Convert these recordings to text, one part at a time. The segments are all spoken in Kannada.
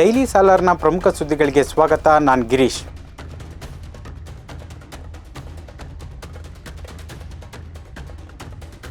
ಡೈಲಿ ಸಾಲಾರ್ನ ಪ್ರಮುಖ ಸುದ್ದಿಗಳಿಗೆ ಸ್ವಾಗತ. ನಾನು ಗಿರೀಶ್.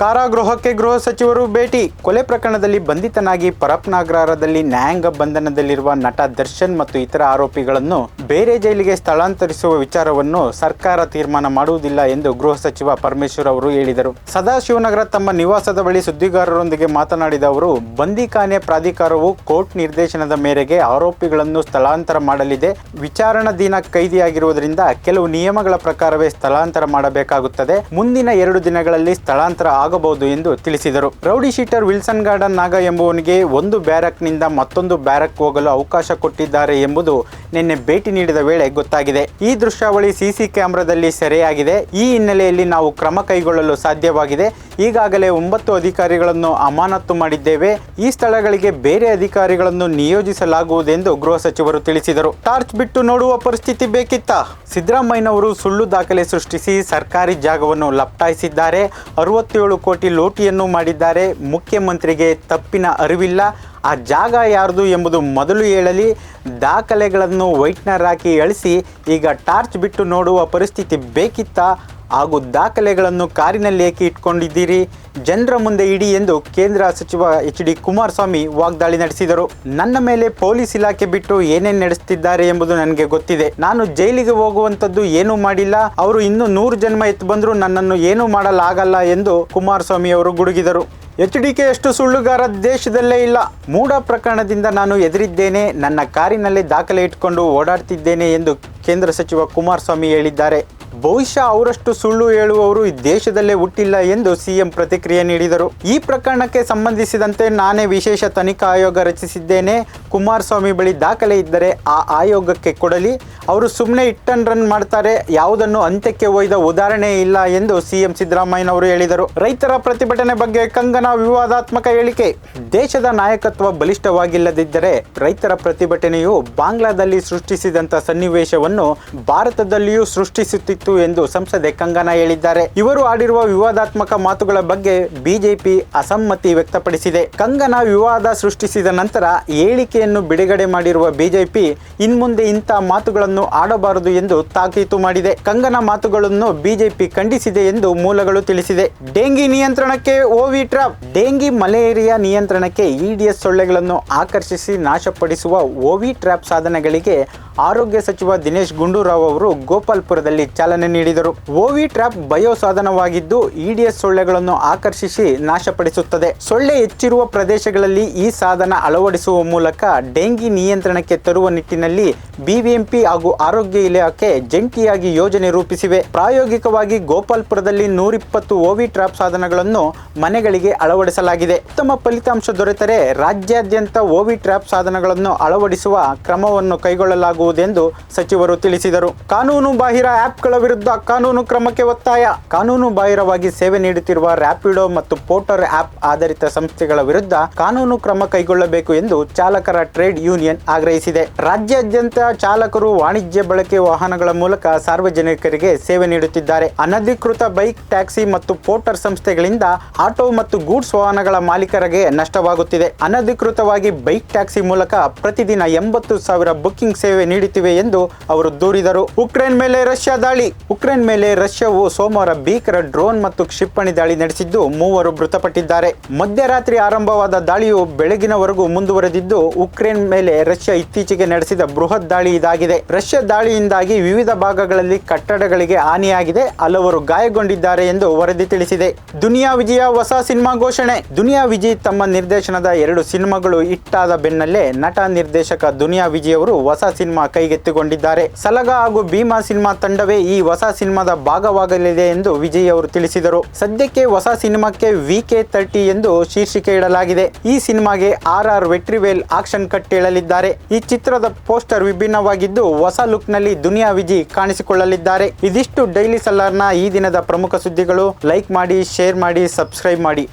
ಕಾರಾಗೃಹಕ್ಕೆ ಗೃಹ ಸಚಿವರು ಭೇಟಿ. ಕೊಲೆ ಪ್ರಕರಣದಲ್ಲಿ ಬಂಧಿತನಾಗಿ ಪರಪ್ನಾಗ್ರಹಾರದಲ್ಲಿ ನ್ಯಾಯಾಂಗ ಬಂಧನದಲ್ಲಿರುವ ನಟ ದರ್ಶನ್ ಮತ್ತು ಇತರ ಆರೋಪಿಗಳನ್ನು ಬೇರೆ ಜೈಲಿಗೆ ಸ್ಥಳಾಂತರಿಸುವ ವಿಚಾರವನ್ನು ಸರ್ಕಾರ ತೀರ್ಮಾನ ಮಾಡುವುದಿಲ್ಲ ಎಂದು ಗೃಹ ಸಚಿವ ಪರಮೇಶ್ವರ್ ಅವರು ಹೇಳಿದರು. ಸದಾಶಿವನಗರ ತಮ್ಮ ನಿವಾಸದ ಬಳಿ ಸುದ್ದಿಗಾರರೊಂದಿಗೆ ಮಾತನಾಡಿದ ಅವರು ಬಂದಿಖಾನೆ ಪ್ರಾಧಿಕಾರವು ಕೋರ್ಟ್ ನಿರ್ದೇಶನದ ಮೇರೆಗೆ ಆರೋಪಿಗಳನ್ನು ಸ್ಥಳಾಂತರ ಮಾಡಲಿದೆ. ವಿಚಾರಣಾಧೀನ ಕೈದಿಯಾಗಿರುವುದರಿಂದ ಕೆಲವು ನಿಯಮಗಳ ಪ್ರಕಾರವೇ ಸ್ಥಳಾಂತರ ಮಾಡಬೇಕಾಗುತ್ತದೆ. ಮುಂದಿನ ಎರಡು ದಿನಗಳಲ್ಲಿ ಸ್ಥಳಾಂತರ ಆಗಬಹುದು ಎಂದು ತಿಳಿಸಿದರು. ರೌಡಿ ಶೀಟರ್ ವಿಲ್ಸನ್ ಗಾರ್ಡನ್ ನಾಗ ಎಂಬುವನಿಗೆ ಒಂದು ಬ್ಯಾರಕ್ನಿಂದ ಮತ್ತೊಂದು ಬ್ಯಾರಕ್ ಹೋಗಲು ಅವಕಾಶ ಕೊಟ್ಟಿದ್ದಾರೆ ಎಂಬುದು ನಿನ್ನೆ ಭೇಟಿ ನೀಡಿದ ವೇಳೆ ಗೊತ್ತಾಗಿದೆ. ಈ ದೃಶ್ಯಾವಳಿ ಸಿಸಿ ಕ್ಯಾಮೆರಾದಲ್ಲಿ ಸೆರೆಯಾಗಿದೆ. ಈ ಹಿನ್ನೆಲೆಯಲ್ಲಿ ನಾವು ಕ್ರಮ ಕೈಗೊಳ್ಳಲು ಸಾಧ್ಯವಾಗಿದೆ. ಈಗಾಗಲೇ ಒಂಬತ್ತು ಅಧಿಕಾರಿಗಳನ್ನು ಅಮಾನತ್ತು ಮಾಡಿದ್ದೇವೆ. ಈ ಸ್ಥಳಗಳಿಗೆ ಬೇರೆ ಅಧಿಕಾರಿಗಳನ್ನು ನಿಯೋಜಿಸಲಾಗುವುದೆಂದು ಗೃಹ ಸಚಿವರು ತಿಳಿಸಿದರು. ಟಾರ್ಚ್ ಬಿಟ್ಟು ನೋಡುವ ಪರಿಸ್ಥಿತಿ ಬೇಕಿತ್ತ? ಸಿದ್ದರಾಮಯ್ಯನವರು ಸುಳ್ಳು ದಾಖಲೆ ಸೃಷ್ಟಿಸಿ ಸರ್ಕಾರಿ ಜಾಗವನ್ನು ಲಪ್ಟಾಯಿಸಿದ್ದಾರೆ ಅರವತ್ತೇಳು ಕೋಟಿ ಲೋಟಿಯನ್ನು ಮಾಡಿದ್ದಾರೆ. ಮುಖ್ಯಮಂತ್ರಿಗೆ ತಪ್ಪಿನ ಅರಿವಿಲ್ಲ. ಆ ಜಾಗ ಯಾರ್ದು ಎಂಬುದು ಮೊದಲು ಹೇಳಲಿ. ದಾಖಲೆಗಳನ್ನು ವೈಟ್ನರ್ ಹಾಕಿ ಅಳಿಸಿ, ಈಗ ಟಾರ್ಚ್ ಬಿಟ್ಟು ನೋಡುವ ಪರಿಸ್ಥಿತಿ ಬೇಕಿತ್ತಾ? ಹಾಗೂ ದಾಖಲೆಗಳನ್ನು ಕಾರಿನಲ್ಲಿ ಏಕೆ ಇಟ್ಕೊಂಡಿದ್ದೀರಿ? ಜನರ ಮುಂದೆ ಇಡಿ ಎಂದು ಕೇಂದ್ರ ಸಚಿವ ಎಚ್ ಡಿ ಕುಮಾರಸ್ವಾಮಿ ವಾಗ್ದಾಳಿ ನಡೆಸಿದರು. ನನ್ನ ಮೇಲೆ ಪೊಲೀಸ್ ಇಲಾಖೆ ಬಿಟ್ಟು ಏನೇನು ನಡೆಸ್ತಿದ್ದಾರೆ ಎಂಬುದು ನನಗೆ ಗೊತ್ತಿದೆ. ನಾನು ಜೈಲಿಗೆ ಹೋಗುವಂತದ್ದು ಏನೂ ಮಾಡಿಲ್ಲ. ಅವರು ಇನ್ನೂ ನೂರು ಜನ್ಮ ಎತ್ತು ಬಂದರೂ ನನ್ನನ್ನು ಏನೂ ಮಾಡಲಾಗಲ್ಲ ಎಂದು ಕುಮಾರಸ್ವಾಮಿ ಅವರು ಗುಡುಗಿದರು. ಎಚ್ ಡಿ ಕೆ ಅಷ್ಟು ಸುಳ್ಳುಗಾರ ದೇಶದಲ್ಲೇ ಇಲ್ಲ. ಮೂಡ ಪ್ರಕರಣದಿಂದ ನಾನು ಎದುರಿದ್ದೇನೆ. ನನ್ನ ಕಾರಿನಲ್ಲಿ ದಾಖಲೆ ಇಟ್ಕೊಂಡು ಓಡಾಡ್ತಿದ್ದೇನೆ ಎಂದು ಕೇಂದ್ರ ಸಚಿವ ಕುಮಾರಸ್ವಾಮಿ ಹೇಳಿದ್ದಾರೆ. ಬಹುಶಃ ಅವರಷ್ಟು ಸುಳ್ಳು ಹೇಳುವವರು ಈ ದೇಶದಲ್ಲೇ ಹುಟ್ಟಿಲ್ಲ ಎಂದು ಸಿಎಂ ಪ್ರತಿಕ್ರಿಯೆ ನೀಡಿದರು. ಈ ಪ್ರಕರಣಕ್ಕೆ ಸಂಬಂಧಿಸಿದಂತೆ ನಾನೇ ವಿಶೇಷ ತನಿಖಾ ಆಯೋಗ ರಚಿಸಿದ್ದೇನೆ. ಕುಮಾರಸ್ವಾಮಿ ಬಳಿ ದಾಖಲೆ ಇದ್ದರೆ ಆ ಆಯೋಗಕ್ಕೆ ಕೊಡಲಿ. ಅವರು ಸುಮ್ಮನೆ ಇಟ್ ಅಂಡ್ ರನ್ ಮಾಡ್ತಾರೆ. ಯಾವುದನ್ನು ಅಂತ್ಯಕ್ಕೆ ಒಯ್ದ ಉದಾಹರಣೆ ಇಲ್ಲ ಎಂದು ಸಿಎಂ ಸಿದ್ದರಾಮಯ್ಯನವರು ಹೇಳಿದರು. ರೈತರ ಪ್ರತಿಭಟನೆ ಬಗ್ಗೆ ಕಂಗನ ವಿವಾದಾತ್ಮಕ ಹೇಳಿಕೆ. ದೇಶದ ನಾಯಕತ್ವ ಬಲಿಷ್ಠವಾಗಿಲ್ಲದಿದ್ದರೆ ರೈತರ ಪ್ರತಿಭಟನೆಯು ಬಾಂಗ್ಲಾದಲ್ಲಿ ಸೃಷ್ಟಿಸಿದಂತ ಸನ್ನಿವೇಶವನ್ನು ಭಾರತದಲ್ಲಿಯೂ ಸೃಷ್ಟಿಸುತ್ತಿತ್ತು ಎಂದು ಸಂಸದೆ ಕಂಗನಾ ಹೇಳಿದ್ದಾರೆ. ಇವರು ಆಡಿರುವ ವಿವಾದಾತ್ಮಕ ಮಾತುಗಳ ಬಗ್ಗೆ ಬಿಜೆಪಿ ಅಸಮ್ಮತಿ ವ್ಯಕ್ತಪಡಿಸಿದೆ. ಕಂಗನಾ ವಿವಾದ ಸೃಷ್ಟಿಸಿದ ನಂತರ ಹೇಳಿಕೆಯನ್ನು ಬಿಡುಗಡೆ ಮಾಡಿರುವ ಬಿಜೆಪಿ ಇನ್ಮುಂದೆ ಇಂಥ ಮಾತುಗಳನ್ನು ಆಡಬಾರದು ಎಂದು ತಾಕೀತು ಮಾಡಿದೆ. ಕಂಗನ ಮಾತುಗಳನ್ನು ಬಿಜೆಪಿ ಖಂಡಿಸಿದೆ ಎಂದು ಮೂಲಗಳು ತಿಳಿಸಿದೆ. ಡೆಂಗಿ ನಿಯಂತ್ರಣಕ್ಕೆ ಓವಿ ಟ್ರಾಪ್. ಡೆಂಗಿ ಮಲೇರಿಯಾ ನಿಯಂತ್ರಣಕ್ಕೆ ಇಡಿಎಸ್ ಸೊಳ್ಳೆಗಳನ್ನು ಆಕರ್ಷಿಸಿ ನಾಶಪಡಿಸುವ ಓವಿ ಟ್ರಾಪ್ ಸಾಧನಗಳಿಗೆ ಆರೋಗ್ಯ ಸಚಿವ ದಿನೇಶ್ ಗುಂಡೂರಾವ್ ಅವರು ಗೋಪಾಲ್ಪುರದಲ್ಲಿ ಚಾಲನೆ ನೀಡಿದರು. ಓವಿ ಟ್ರಾಪ್ ಬಯೋ ಸಾಧನವಾಗಿದ್ದು ಇಡಿಎಸ್ ಸೊಳ್ಳೆಗಳನ್ನು ಆಕರ್ಷಿಸಿ ನಾಶಪಡಿಸುತ್ತದೆ. ಸೊಳ್ಳೆ ಹೆಚ್ಚಿರುವ ಪ್ರದೇಶಗಳಲ್ಲಿ ಈ ಸಾಧನ ಅಳವಡಿಸುವ ಮೂಲಕ ಡೆಂಗಿ ನಿಯಂತ್ರಣಕ್ಕೆ ತರುವ ನಿಟ್ಟಿನಲ್ಲಿ ಬಿಬಿಎಂಪಿ ಆರೋಗ್ಯ ಇಲಾಖೆ ಜಂಟಿಯಾಗಿ ಯೋಜನೆ ರೂಪಿಸಿವೆ. ಪ್ರಾಯೋಗಿಕವಾಗಿ ಗೋಪಾಲ್ಪುರದಲ್ಲಿ ನೂರಿಪ್ಪತ್ತು ಓವಿ ಟ್ರಾಪ್ ಸಾಧನಗಳನ್ನು ಮನೆಗಳಿಗೆ ಅಳವಡಿಸಲಾಗಿದೆ. ಉತ್ತಮ ಫಲಿತಾಂಶ ದೊರೆತರೆ ರಾಜ್ಯಾದ್ಯಂತ ಓವಿ ಟ್ರಾಪ್ ಸಾಧನಗಳನ್ನು ಅಳವಡಿಸುವ ಕ್ರಮವನ್ನು ಕೈಗೊಳ್ಳಲಾಗುವುದೆಂದು ಸಚಿವರು ತಿಳಿಸಿದರು. ಕಾನೂನು ಬಾಹಿರ ಆ್ಯಪ್ಗಳ ವಿರುದ್ಧ ಕಾನೂನು ಕ್ರಮಕ್ಕೆ ಒತ್ತಾಯ. ಕಾನೂನು ಬಾಹಿರವಾಗಿ ಸೇವೆ ನೀಡುತ್ತಿರುವ ರ್ಯಾಪಿಡೋ ಮತ್ತು ಪೋರ್ಟರ್ ಆ್ಯಪ್ ಆಧಾರಿತ ಸಂಸ್ಥೆಗಳ ವಿರುದ್ಧ ಕಾನೂನು ಕ್ರಮ ಕೈಗೊಳ್ಳಬೇಕು ಎಂದು ಚಾಲಕರ ಟ್ರೇಡ್ ಯೂನಿಯನ್ ಆಗ್ರಹಿಸಿದೆ. ರಾಜ್ಯಾದ್ಯಂತ ಚಾಲಕರು ಬಳಕೆ ವಾಹನಗಳ ಮೂಲಕ ಸಾರ್ವಜನಿಕರಿಗೆ ಸೇವೆ ನೀಡುತ್ತಿದ್ದಾರೆ. ಅನಧಿಕೃತ ಬೈಕ್, ಟ್ಯಾಕ್ಸಿ ಮತ್ತು ಪೋಟರ್ ಸಂಸ್ಥೆಗಳಿಂದ ಆಟೋ ಮತ್ತು ಗೂಡ್ಸ್ ವಾಹನಗಳ ಮಾಲೀಕರಿಗೆ ನಷ್ಟವಾಗುತ್ತಿದೆ. ಅನಧಿಕೃತವಾಗಿ ಬೈಕ್, ಟ್ಯಾಕ್ಸಿ ಮೂಲಕ ಪ್ರತಿದಿನ ಎಂಬತ್ತು ಸಾವಿರ ಬುಕ್ಕಿಂಗ್ ಸೇವೆ ನೀಡುತ್ತಿವೆ ಎಂದು ಅವರು ದೂರಿದರು. ಉಕ್ರೇನ್ ಮೇಲೆ ರಷ್ಯಾ ದಾಳಿ. ಉಕ್ರೇನ್ ಮೇಲೆ ರಷ್ಯಾವು ಸೋಮವಾರ ಭೀಕರ ಡ್ರೋನ್ ಮತ್ತು ಕ್ಷಿಪಣಿ ದಾಳಿ ನಡೆಸಿದ್ದು ಮೂವರು ಮೃತಪಟ್ಟಿದ್ದಾರೆ. ಮಧ್ಯರಾತ್ರಿ ಆರಂಭವಾದ ದಾಳಿಯು ಬೆಳಗಿನವರೆಗೂ ಮುಂದುವರೆದಿದ್ದು, ಉಕ್ರೇನ್ ಮೇಲೆ ರಷ್ಯಾ ಇತ್ತೀಚೆಗೆ ನಡೆಸಿದ ಬೃಹತ್ ದಾಳಿ ಇದಾಗಿದೆ. ರಷ್ಯಾ ದಾಳಿಯಿಂದಾಗಿ ವಿವಿಧ ಭಾಗಗಳಲ್ಲಿ ಕಟ್ಟಡಗಳಿಗೆ ಹಾನಿಯಾಗಿದೆ. ಹಲವರು ಗಾಯಗೊಂಡಿದ್ದಾರೆ ಎಂದು ವರದಿ ತಿಳಿಸಿದೆ. ದುನಿಯಾ ವಿಜಯ ಹೊಸ ಸಿನಿಮಾ ಘೋಷಣೆ. ದುನಿಯಾ ವಿಜಯ್ ತಮ್ಮ ನಿರ್ದೇಶನದ ಎರಡು ಸಿನಿಮಾಗಳು ಇಟ್ಟಾದ ಬೆನ್ನಲ್ಲೇ ನಟ ನಿರ್ದೇಶಕ ದುನಿಯಾ ವಿಜಯ್ ಅವರು ಹೊಸ ಸಿನಿಮಾ ಕೈಗೆತ್ತಿಕೊಂಡಿದ್ದಾರೆ. ಸಲಗ ಹಾಗೂ ಭೀಮಾ ಸಿನಿಮಾ ತಂಡವೇ ಈ ಹೊಸ ಸಿನಿಮಾದ ಭಾಗವಾಗಲಿದೆ ಎಂದು ವಿಜಯ್ ಅವರು ತಿಳಿಸಿದರು. ಸದ್ಯಕ್ಕೆ ಹೊಸ ಸಿನಿಮಾಕ್ಕೆ ವಿ ಕೆ ತರ್ಟಿ ಎಂದು ಶೀರ್ಷಿಕೆ ಇಡಲಾಗಿದೆ. ಈ ಸಿನಿಮಾಗೆ R R Vetrivel action cut ಹೇಳಲಿದ್ದಾರೆ ಈ ಚಿತ್ರದ ಪೋಸ್ಟರ್ ವಿಭಿನ್ನವಾಗಿದ್ದು ಹೊಸ ಲುಕ್ನಲ್ಲಿ ದುನಿಯಾ ವಿಜಿ ಕಾಣಿಸಿಕೊಳ್ಳಲಿದ್ದಾರೆ. ಇದಿಷ್ಟು ಡೈಲಿ ಸಲ್ಲಾರ್ನ ಈ ದಿನದ ಪ್ರಮುಖ ಸುದ್ದಿಗಳು. ಲೈಕ್ ಮಾಡಿ, ಶೇರ್ ಮಾಡಿ, ಸಬ್ಸ್ಕ್ರೈಬ್ ಮಾಡಿ.